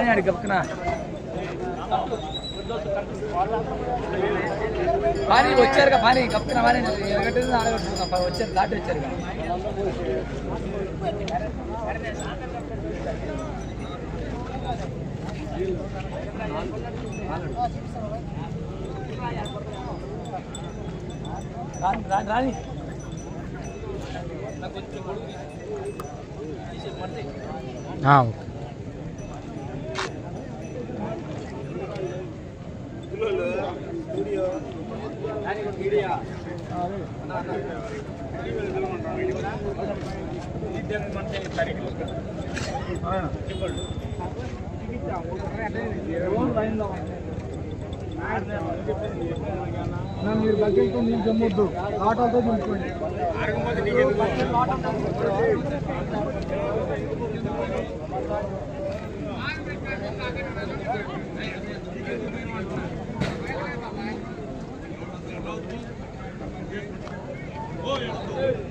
పని ఆడి గప్పన పని వచ్చారుగా పని గప్పన పని ఎగట్టింది ఆడగట్టుకున్నా వచ్చారు దాటి వచ్చారుగా రాని రాని రాని మీరు బకెట్తో నీళ్ళు జమ్మొద్దు ఆటోతో దింపుకోండి Oye,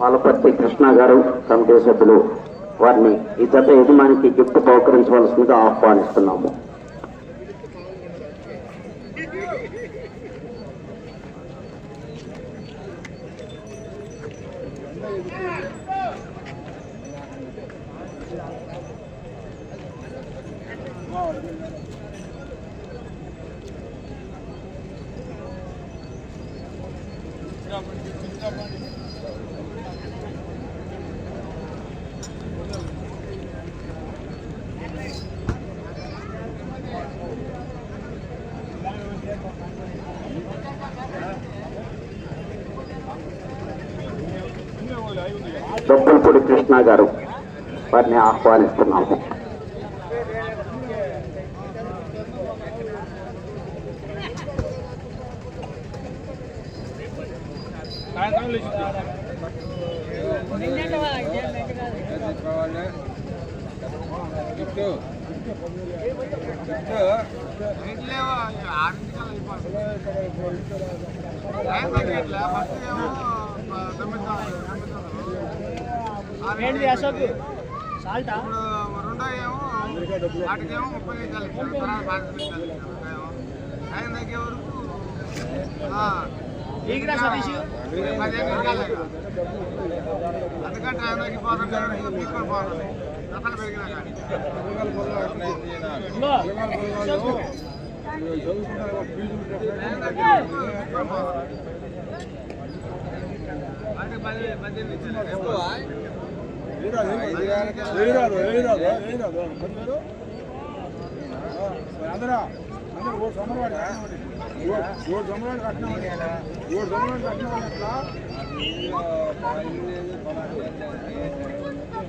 పాలపర్తి కృష్ణ గారు కమిటీ సభ్యులు వారిని ఈ జత యజమానికి గిఫ్ట్ బహుకరించవలసిందిగా ఆహ్వానిస్తున్నాము Yeah. కృష్ణ గారు వారిని ఆహ్వానిస్తున్నాము. సాయంత్రం లేచి ఏంటి అశోక్? సాల్టా? రెండో ఏమో వాటికేమో ముప్పై ఇచ్చారు తర్వాత ఆయన దగ్గర వరకు ఈగిరా సతీష్. అందుకంటే ఆయన దగ్గర పెరిగినా కానీ అశోక్ వాటికి పది పద్దెనిమిది నిమిషాలు రేపు అందరూ అందరూ ఓ సొమ్మరవాడు ఓ సొమ్మరవాడు కట్టినామని కట్టినామని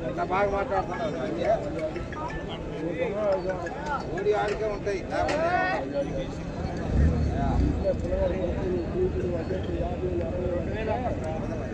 ఎట్లా బాగా మాట్లాడుతున్నారు ఓడి ఆడికే ఉంటాయి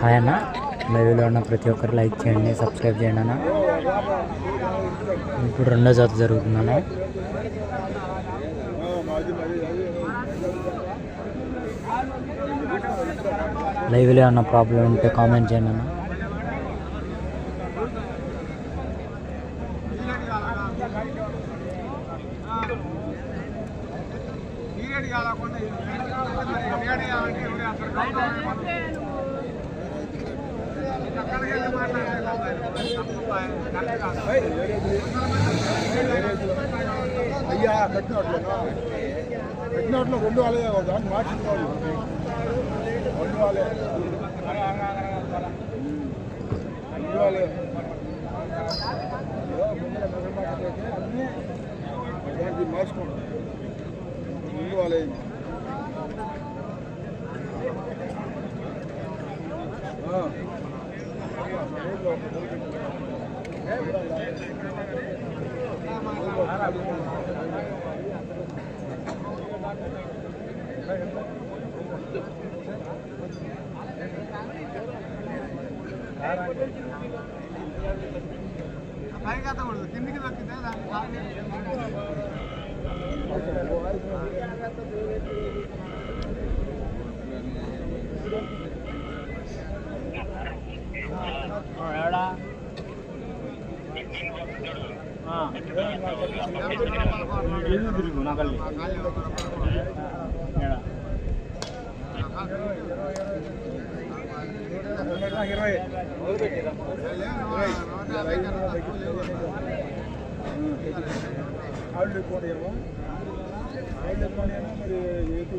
హాయ్ అన్న లైవ్లో ఉన్న ప్రతి ఒక్కరు లైక్ చేయండి సబ్స్క్రైబ్ చేయండి అన్న. ఇప్పుడు రెండో జాతి జరుగుతుందన్న. లైవ్లో ఉన్న ప్రాబ్లం ఉంటే కామెంట్ చేయండి అన్న. అయ్యా కట్టినట్లేనా కట్టినట్లు రెండు వాళ్ళే కదా మార్చుకోవాలి రెండు వాళ్ళే. రెండు వాళ్ళే. అన్నీ మార్చుకోండి. రెండు వాళ్ళే. పైకి ఎత్తకూడదు కిందికి దొక్కితే దాన్ని ఇరవై ఆళ్ళు ఎక్కువ ఏమో ఆళ్ళు ఎక్కువ ఏమో మరి ఏపీ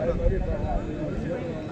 అదే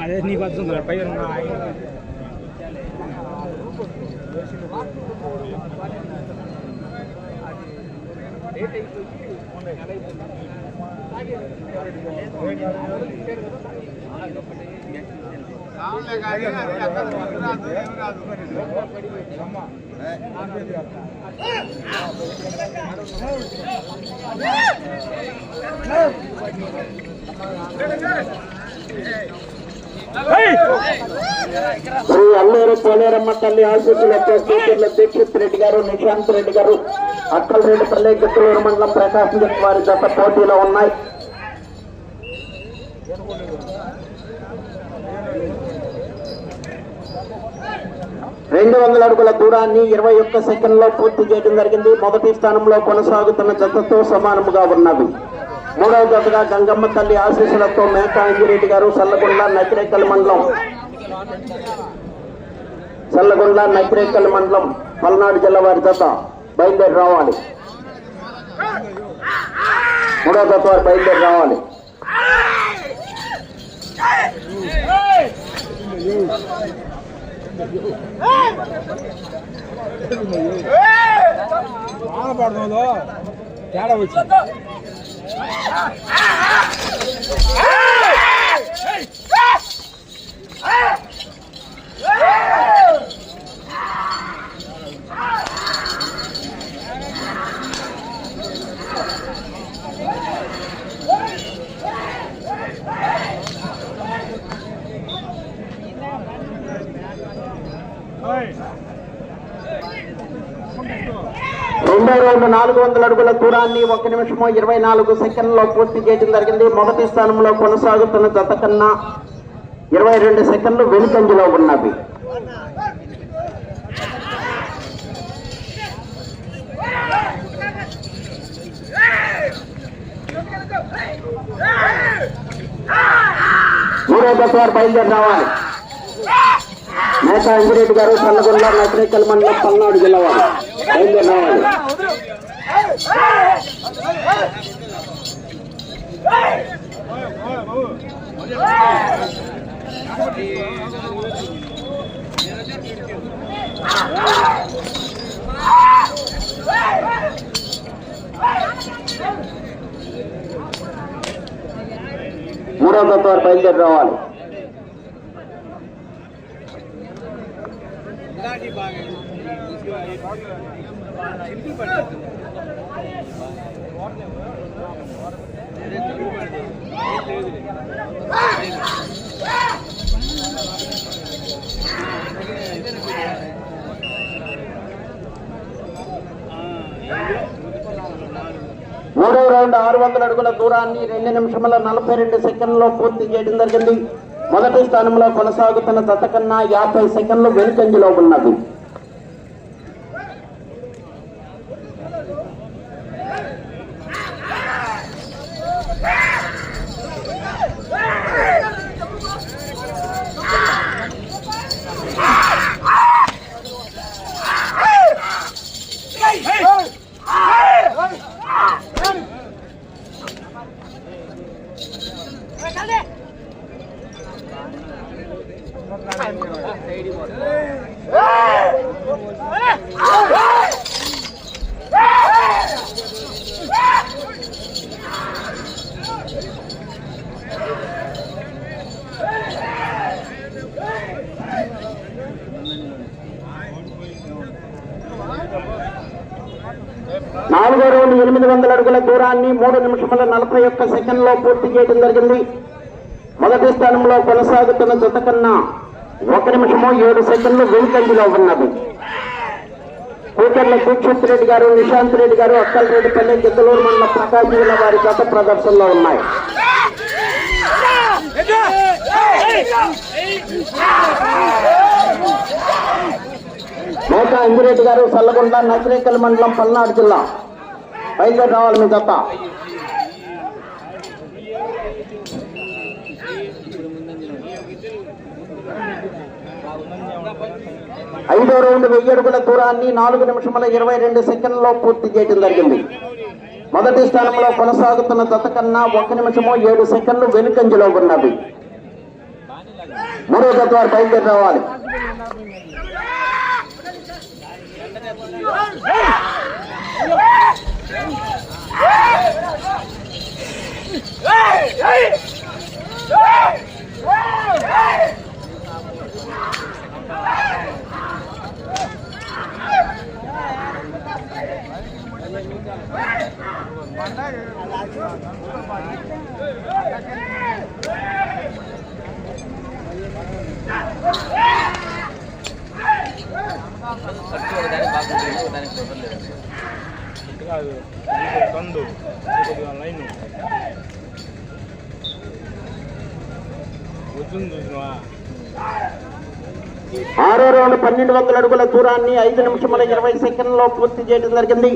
అదే నీకు వస్తుంది పై కావాలే కానీ అది అక్కడ మందు రాదు ఏమి రాదు శ్రీ అల్లూరు పోలేరమ్మ తల్లి ఆశీస్సులతో దీక్షిత్ రెడ్డి గారు నిశాంత్ రెడ్డి గారు అక్కలరెడ్డి పల్లె గిత్తలూరు మండలం ప్రకాశం జిల్లా వారి జత పోటీలో ఉన్నాయి. రెండు వందల అడుగుల దూరాన్ని ఇరవై ఒక్క సెకండ్లో పూర్తి చేయడం జరిగింది. మొదటి స్థానంలో కొనసాగుతున్న జతతో సమానముగా ఉన్నవి. మూడవ జతగా గంగమ్మ తల్లి ఆశీస్సులతో మేకా అంజిరెడ్డి గారు సల్లగొండ నకిరేకల్ మండలం. సల్లగొండ నకిరేకల్ మండలం పల్నాడు జిల్లా వారి జత బయలుదేరి రావాలి. మూడవ జత వారు బయలుదేరి రావాలి. బాగా పడుతుందో? తేడా వచ్చింది రెండో రౌండ్ నాలుగు వందల అడుగుల దూరాన్ని ఒక నిమిషము ఇరవై నాలుగు సెకండ్లో పూర్తి చేయడం జరిగింది. మొదటి స్థానంలో కొనసాగుతున్న జత కన్నా ఇరవై రెండు సెకండ్లు వెనుకంజలో ఉన్నవి. మూడో జత వారు బయలుదేరి రావాలి. మేకా అంజిరెడ్డి గారు చల్లగొండ నకరేకల్ మండలం పల్నాడు జిల్లా వారు. బయలుదేరి రావాలి. మూడో జత బయలుదేరి రావాలి. మూడవ రౌండ్ ఆరు వందల అడుగుల దూరాన్ని రెండు నిమిషముల నలభై రెండు సెకండ్లో పూర్తి చేయడం జరిగింది. మొదటి స్థానంలో కొనసాగుతున్న తతకన్నా యాభై సెకండ్లు వెనుకంజలో ఉన్నది నాలుగో రౌండ్ ఎనిమిది వందల అడుగుల దూరాన్ని మూడు నిమిషముల నలభై ఒక్క సెకండ్లో పూర్తి చేయడం జరిగింది. మొదటి స్థానంలో కొనసాగుతున్న జత కన్నా ఒక నిమిషము ఏడు సెకండ్లు వెనుకంజలో ఉన్నది. కూకర్ల దీక్షిత్ రెడ్డి గారు నిశాంత్ రెడ్డి గారు అక్కల్ రెడ్డిపల్లి గిద్దలూరు మండల ప్రకాశం జిల్లా వారి గత ప్రదర్శనలో ఉన్నాయి. మేక అంజిరెడ్డి గారు సల్లగొండ నకిరేకల్ మండలం పల్నాడు జిల్లా. బయలుదేరి రావాలి మీ తప్ప. ఐదో రౌండ్ వెయ్యి అడుగుల దూరాన్ని నాలుగు నిమిషముల ఇరవై రెండు సెకండ్లో పూర్తి చేయడం జరిగింది. మొదటి స్థానంలో కొనసాగుతున్న దత్త కన్నా ఒక నిమిషము ఏడు సెకండ్లు వెనుకంజలో ఉన్నవి. మూడో జత బయలుదేరి రావాలి. Hey! కాదు కందు లైన్. ఆరో రౌండ్ పన్నెండు వందల అడుగుల దూరాన్ని ఐదు నిమిషముల ఇరవై సెకండ్లో పూర్తి చేయడం జరిగింది.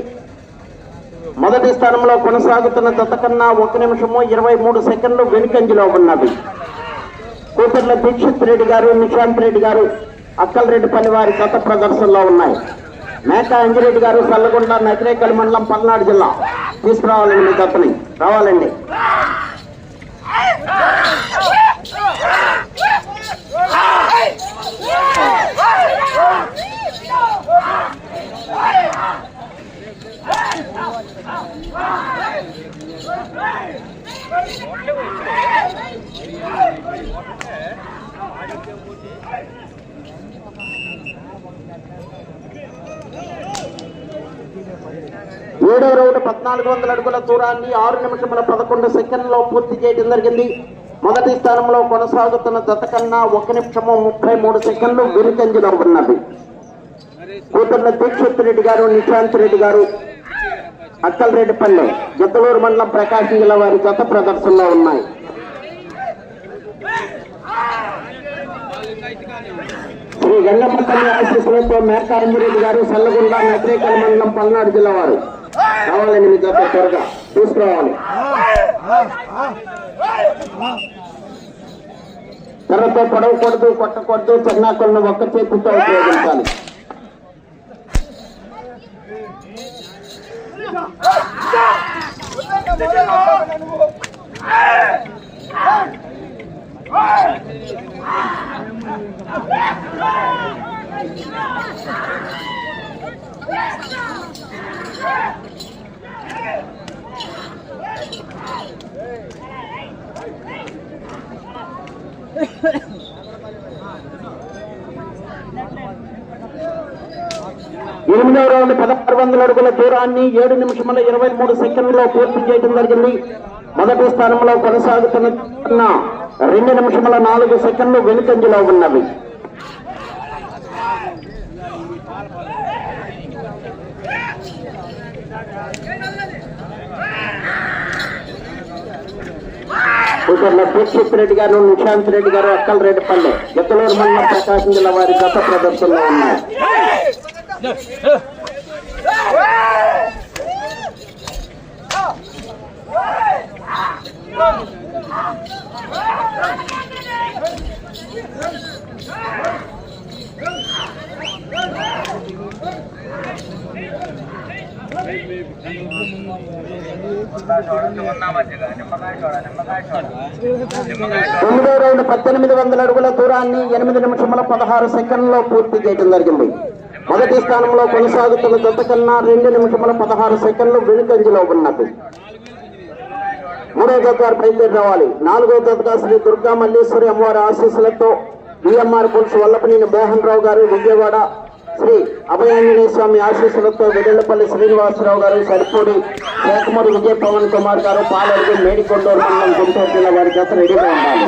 మొదటి స్థానంలో కొనసాగుతున్న జత కన్నా ఒక నిమిషము ఇరవై మూడు సెకండ్లు వెనుకంజలో ఉన్నది. కూతుర్ల దీక్షిత్ రెడ్డి గారు నిశాంత్ రెడ్డి గారు అక్కలరెడ్డిపల్లి వారి గత ప్రదర్శనలో ఉన్నాయి. మేకా అంజిరెడ్డి గారు సల్లగొండ నకిరేకల్ మండలం పల్నాడు జిల్లా. తీసుకురావాలండి మీ గతని రావాలండి. ఏడో రౌండ్ పద్నాలుగు వందల అడుగుల దూరాన్ని ఆరు నిమిషముల పదకొండు సెకండ్లో పూర్తి చేయడం జరిగింది. మొదటి స్థానంలో కొనసాగుతున్న జత కన్నా ఒక నిమిషము ముప్పై మూడు సెకండ్లు వెనుకంజలో ఉన్నది. కూతుర్ల దీక్షిత్ రెడ్డి గారు నిశాంత్ రెడ్డి గారు అక్కలరెడ్డిపల్లె జత్తలూరు మండలం ప్రకాశం జిల్లా వారి జత ప్రదర్శనలో ఉన్నాయి. శ్రీ గంగమ్మతల్లి ఆశీస్సులతో మేకారంజిరెడ్డి గారు సల్లగుండ నగరేకల్ మండలం పల్నాడు జిల్లా వారు. కావాలండి మీ దగ్గర త్వరగా తీసుకురావాలి. కర్రతో పొడవకూడదు కొట్టకూడదు చిన్నాకులను ఒక్క చేతితో ఉపయోగించాలి. ఎనిమిదవ రౌండ్ పదహారు వందల అడుగుల దూరాన్ని ఏడు నిమిషముల ఇరవై మూడు సెకండ్లో పూర్తి చేయడం జరిగింది. మొదటి స్థానంలో కొనసాగుతున్న రెండు నిమిషముల నాలుగు సెకండ్లు వెనుకంజలో ఉన్నవి. కూతుర్ల దీక్షిత్ రెడ్డి గారు నిశాంత్ రెడ్డి గారు అక్కల రెడ్డిపల్లె ఎత్తలూరు మండలం ప్రకాశం జిల్లా వారి గత ప్రదర్శనలో ఉన్నాయి తొమ్మిదో ఎనిమిది వందల అడుగుల దూరాన్ని ఎనిమిది నిమిషముల పదహారు సెకండ్లో పూర్తి చేయడం జరిగింది. మొదటి స్థానంలో కొనసాగుతున్న జత కన్నా రెండు నిమిషముల పదహారు సెకండ్లు వెనుకంజలో ఉన్నది. మూడో జత గారు బయలుదేరి రావాలి. నాలుగో జతగా శ్రీ దుర్గా మల్లేశ్వరి అమ్మవారి ఆశీస్సులతో బిఎంఆర్ పులుసు వల్లపనేని మోహన్ రావు గారు విజయవాడ శ్రీ అభయాంజనేయ స్వామి ఆశీస్సులతో వెల్లపల్లి శ్రీనివాసరావు గారు సరిపూడి శేఖమూరి విజయ పవన్ కుమార్ గారు పాలడుగు మేడికొండూరు మండలం గుంటూరు జిల్లా వారి జత రెడీగా ఉండాలి.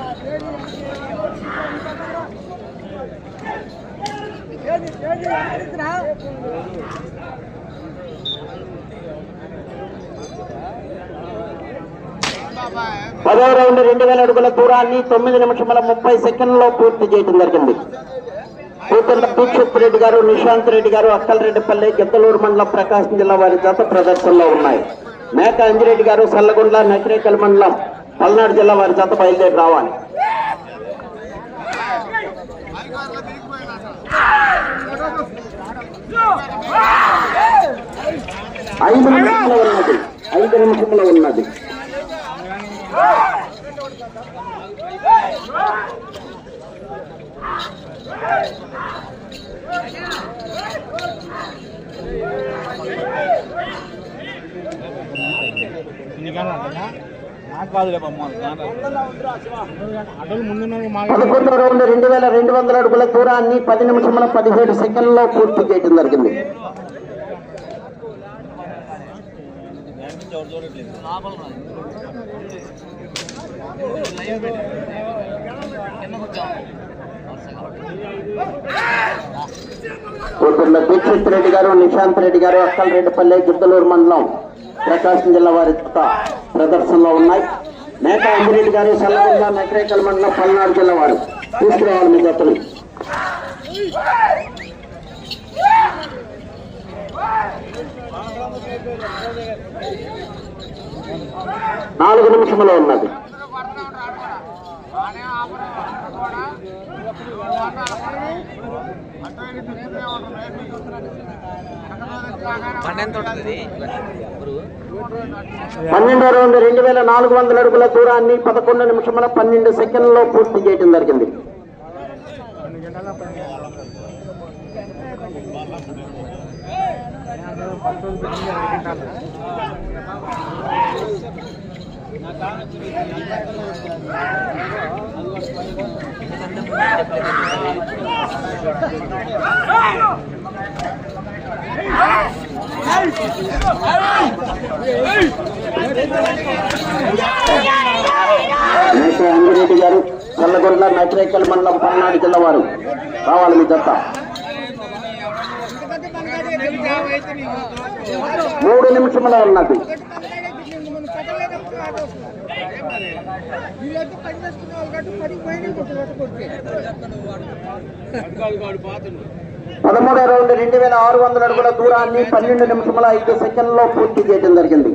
పదో రౌండ్ రెండు వేల అడుగుల దూరాన్ని తొమ్మిది నిమిషముల ముప్పై సెకండ్లో పూర్తి చేయడం జరిగింది. కూతుర్ల దీక్షిత్ రెడ్డి గారు నిశాంత్ రెడ్డి గారు అక్కలరెడ్డిపల్లి గిద్దలూరు మండలం ప్రకాశం జిల్లా వారి జత ప్రదర్శనలో ఉన్నాయి. మేక అంజిరెడ్డి గారు సల్లగుండ్ల నకిరేకల్ మండలం పల్నాడు జిల్లా వారి జత బయలుదేరి రావాలి. ఐదు నిమిషంలో ఉన్నది ఐదు నిమిషంలో ఉన్నది పదకొండో రౌండ్ రెండు వేల రెండు వందల అడుగుల దూరాన్ని పది నిమిషముల పదిహేడు సెకండ్లో పూర్తి చేయడం జరిగింది. కూతుర్ల దీక్షిత్ రెడ్డి గారు నిశాంత్ రెడ్డి గారు అక్కలరెడ్డిపల్లె గిద్దలూరు మండలం. ప్రకాశం జిల్లా వారి ప్రదర్శనలో ఉన్నాయి. మేక అంజిరెడ్డి గారు సల్లగుండ నకరేకల్ మండలం పల్నాడు జిల్లా వారు. తీసుకురావాలి మీ జతలు నాలుగు నిమిషములో ఉన్నది. ఆడే పన్నెండు రౌండ్ రెండు వేల నాలుగు వందల అడుగుల దూరాన్ని పదకొండు నిమిషముల పన్నెండు సెకండ్లో పూర్తి చేయడం జరిగింది. మేక అంజిరెడ్డి గారు నల్లగొండ నకరేకల్ మండలం పల్నాడు జిల్లా వారు. కావాలి మీ దత్త మూడు నిమిషముల ఉన్నది. పదమూడో రౌండ్ రెండు వేల ఆరు వందల అడుగుల దూరాన్ని పన్నెండు నిమిషముల ఐదు సెకండ్లో పూర్తి చేయడం జరిగింది.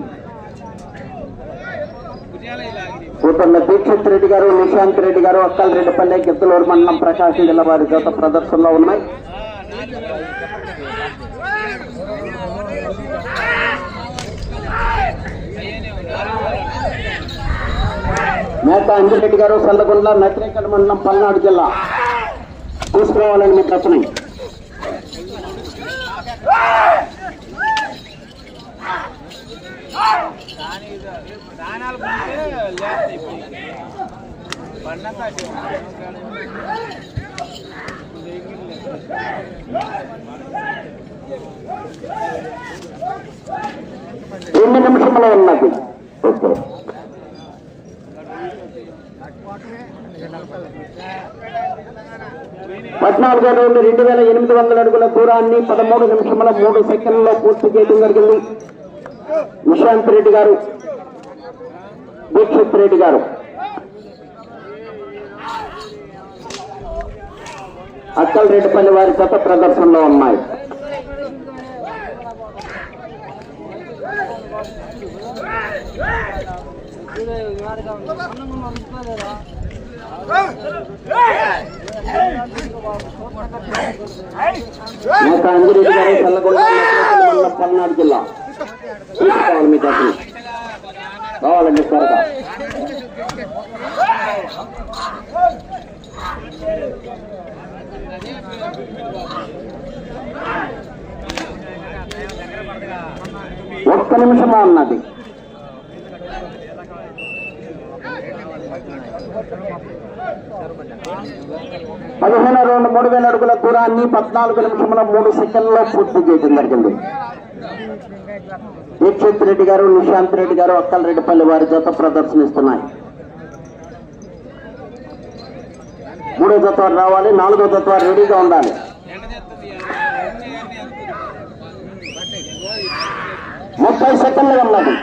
కూతుర్ల దీక్షిత్ రెడ్డి గారు నిశాంత్ రెడ్డి గారు అక్కల్ రెడ్డిపల్లె గిద్దలూరు మండలం ప్రకాశం జిల్లా వారి జత ప్రదర్శనలో ఉన్నాయి. మేత అంజిరెడ్డి గారు సల్లగొండ నకిరేకల్ మండలం పల్నాడు జిల్లా. తీసుకురావాలని మీ ప్రశ్న రెండు నిమిషంలో ఉన్నది ఓకే. పద్నాలుగో రౌండ్ రెండు వేల ఎనిమిది వందల అడుగుల దూరాన్ని పదమూడు నిమిషముల మూడు సెకండ్లలో పూర్తి చేయడం జరిగింది. నిశాంత్ రెడ్డి గారు దీక్షిత్ రెడ్డి గారు. అక్కల్ రెడ్డిపల్లి వారి గత ప్రదర్శనలో ఉన్నాయి. మేక గారు చల్లగొండ పల్నాడు జిల్లా కావాలి మీ దగ్గర కావాలండి త్వరగా ఒక్క నిమిషమా అన్నది? పదిహేను రెండు మూడు వేల అడుగుల దూరాన్ని పద్నాలుగు నిమిషముల మూడు సెకండ్లో పూర్తి చేయడం జరిగింది. దీక్షిత్ రెడ్డి గారు నిశాంత్ రెడ్డి గారు అక్కలరెడ్డిపల్లి వారి జత ప్రదర్శనిస్తున్నాయి. మూడో జత రావాలి నాలుగో జత రెడీగా ఉండాలి. ముప్పై సెకండ్లు ఉన్నది.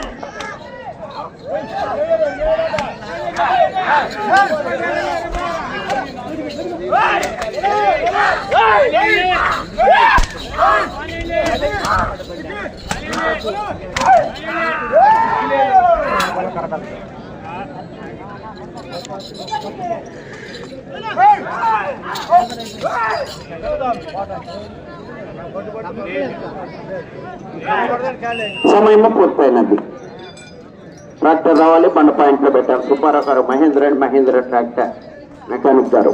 సమయం పూర్తయినది. ట్రాక్టర్ రావాలి బండ పాయింట్లో పెట్టారు సుబ్బారావు గారు Mahindra and Mahindra tractor mechanic గారు.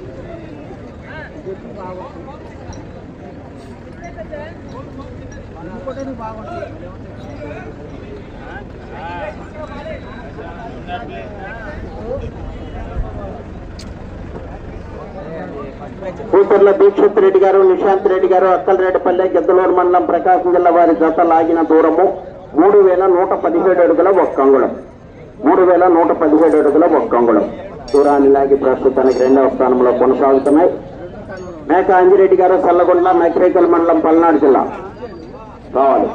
కూతుర్ల దీక్షిత్ రెడ్డి గారు నిశాంత్ రెడ్డి గారు అక్కలరెడ్డిపల్లె గద్దలూరు మండలం ప్రకాశం జిల్లా వారి జత లాగిన దూరము మూడు వేల నూట పదిహేడు అడుగుల ఒక్క అంగుళం మూడు వేల నూట పదిహేడు అడుగుల ఒక్క అంగుళం దూరాన్ని లాగి ప్రస్తుతానికి రెండవ స్థానంలో కొనసాగుతున్నాయి. మేక అంజిరెడ్డి గారు చల్లగొండ నకిరేకల్ మండలం పల్నాడు జిల్లా. రావాలి.